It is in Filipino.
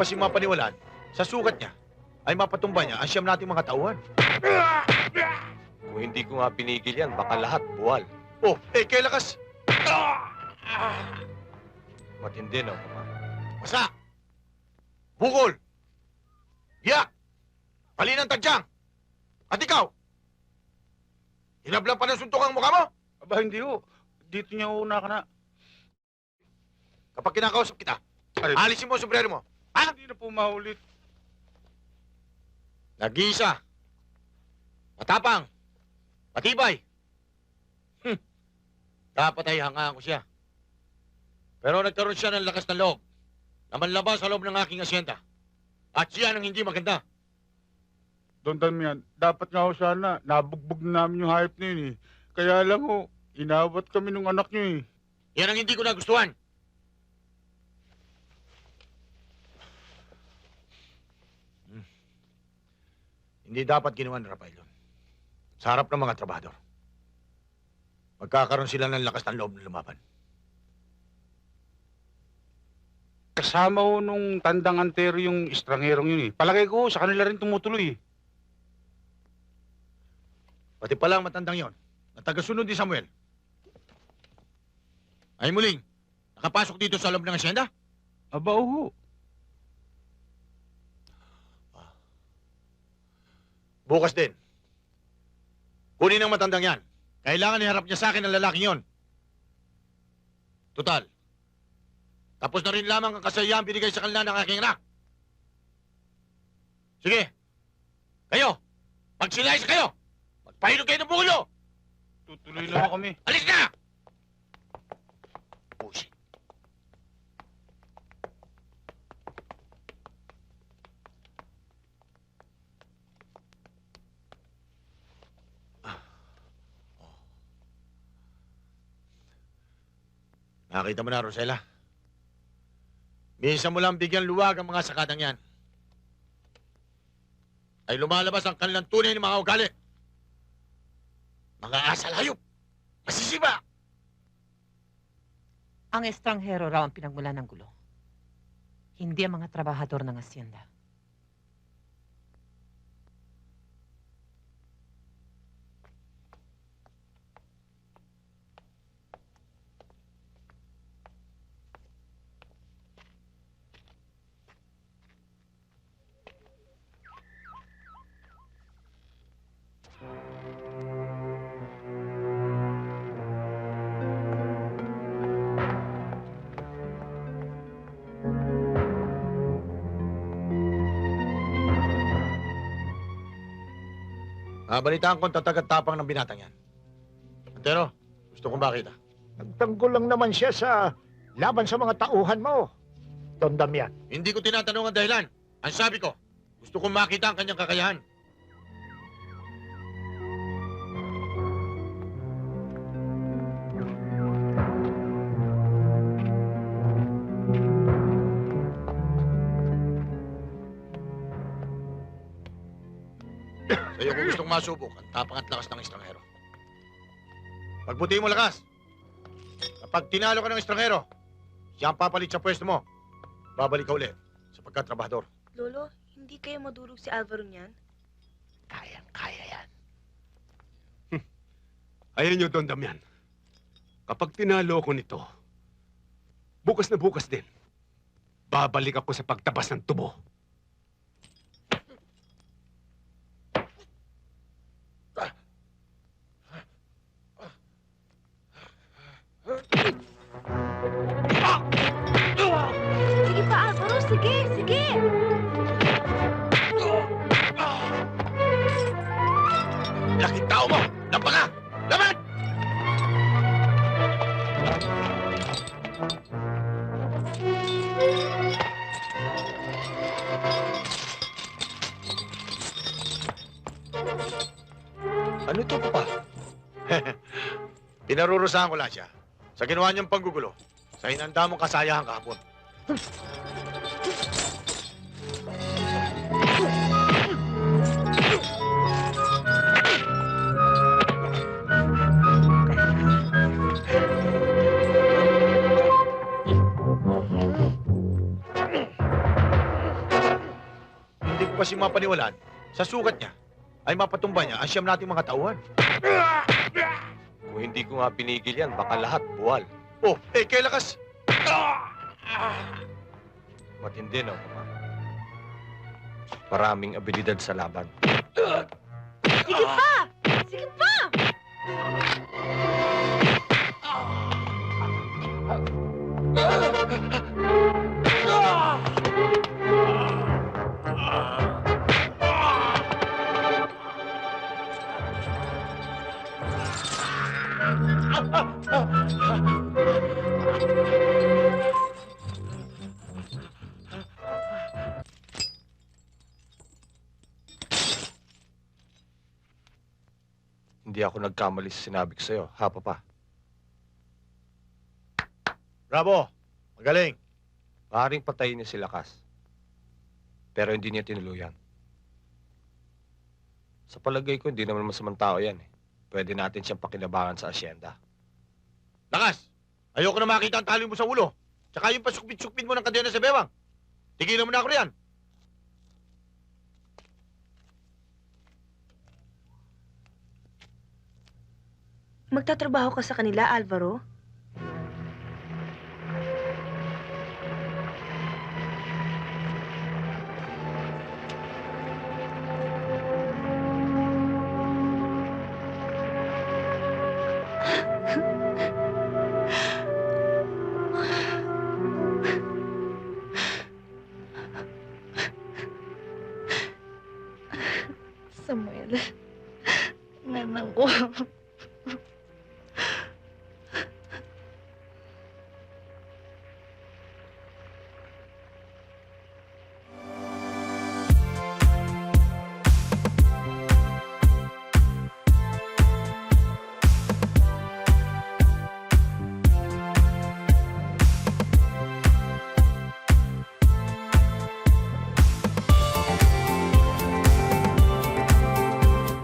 kasi mapaniwalaan, sa sugat niya, ay mapatumba niya ang siyam nating mga tauhan. Kung hindi ko nga pinigil yan, baka lahat buwal. Oh, eh, kay lakas. Matindi, no, Papa? Masa! Bukol! Biyak! Palinang tadyang! At ikaw! Hinablang pa ng suntok ang mukha mo? Aba, hindi ho. Dito niya una ka na. Kapag kinakausap kita, Ay, alisin mo ang sombrero mo. Hindi na po maulit. Nag-iisa. Matapang. Matibay. Hmm. Dapat ay hangaan ko siya. Pero nagkaroon siya ng lakas ng loob na manlabas sa loob ng aking asyenda. At siya ang hindi maganda. Don Damian, dapat nga ho sana, nabugbog na namin yung hype na yun eh. Kaya lang ho, inawat kami ng anak niyo eh. Yan ang hindi ko nagustuhan. Hindi dapat ginawa ni Rafael yun. Sa harap ng mga trabador. Magkakaroon sila ng lakas ng loob na lumaban. Kasama ho nung tandang antero yung estrangerong yun eh. Palagay ko, sa kanila rin tumutuloy eh. Pati pala ang matandang yon, na tagasunod ni Samuel. Ay muling, nakapasok dito sa loob ng asyenda? Aba, oo. Bukas din. Kunin ang matandang yan. Kailangan iharap niya sa akin ang lalaking yon. Total. Tapos na rin lamang ang kasayahan binigay sa kanila ng aking anak. Sige. Kayo. Magsilayas kayo. Magpahilog kayo ng bulo. Tutuloy lang kami. Alis na! Nakita mo na, Rosella. Minsan mo lang bigyan luwag ang mga sakatang yan. Ay lumalabas ang kanilang tunay ng mga ugali. Mga asal hayop. Masisiba. Ang estranghero raw ang pinagmulan ng gulo. Hindi ang mga trabahador ng asyenda. Nabalitaan kong tatag at tapang ng binatang yan. Antero, gusto kong makita. Nagtanggol lang naman siya sa laban sa mga tauhan mo. Don Damian. Hindi ko tinatanong ang dahilan. Ang sabi ko, gusto kong makita ang kanyang kakayahan. Sa'yo ko gustong masubok ang tapang at lakas ng estranghero. Pagbuti mo lakas. Kapag tinalo ka ng estranghero, siya ang papalit sa pwesto mo. Babalik ka ulit sa pagkatrabahador. Lolo, hindi kayo madurog si Alvaro niyan? Kayang-kaya yan. Ayan nyo, Don Damian. Kapag tinalo ko nito, bukas na bukas din, babalik ako sa pagtabas ng tubo. Mo! Lampa ka! Laban! Ano to, Papa? Pinarurusahan ko lang siya sa ginawa niyang panggugulo sa hinanda mong kasayahan kahapon. Lumagpas yung mga paniwalaan, sa sugat niya, ay mapatumba niya ang siyam nating mga tauhan. Kung hindi ko nga pinigil yan, baka lahat buwal. Oh, eh, kay lakas! Matindi no, Papa? Maraming abilidad sa laban. Sige pa! Sige pa! Hindi ako nagkamali sa sinabi ko sa'yo, ha, Papa? Bravo! Magaling! Maaaring patayin niya si Lakas. Pero hindi niya tinuluyan. Sa palagay ko, hindi naman masamang tao yan eh. Pwede natin siyang pakinabangan sa asyenda. Lakas! Ayoko na makita ang tali mo sa ulo. Tsaka yung pasukpit-sukpit mo ng kadena sa bewang. Tigilan mo na ako riyan. Magtatrabaho ka sa kanila, Alvaro? Samuel, nanang ko.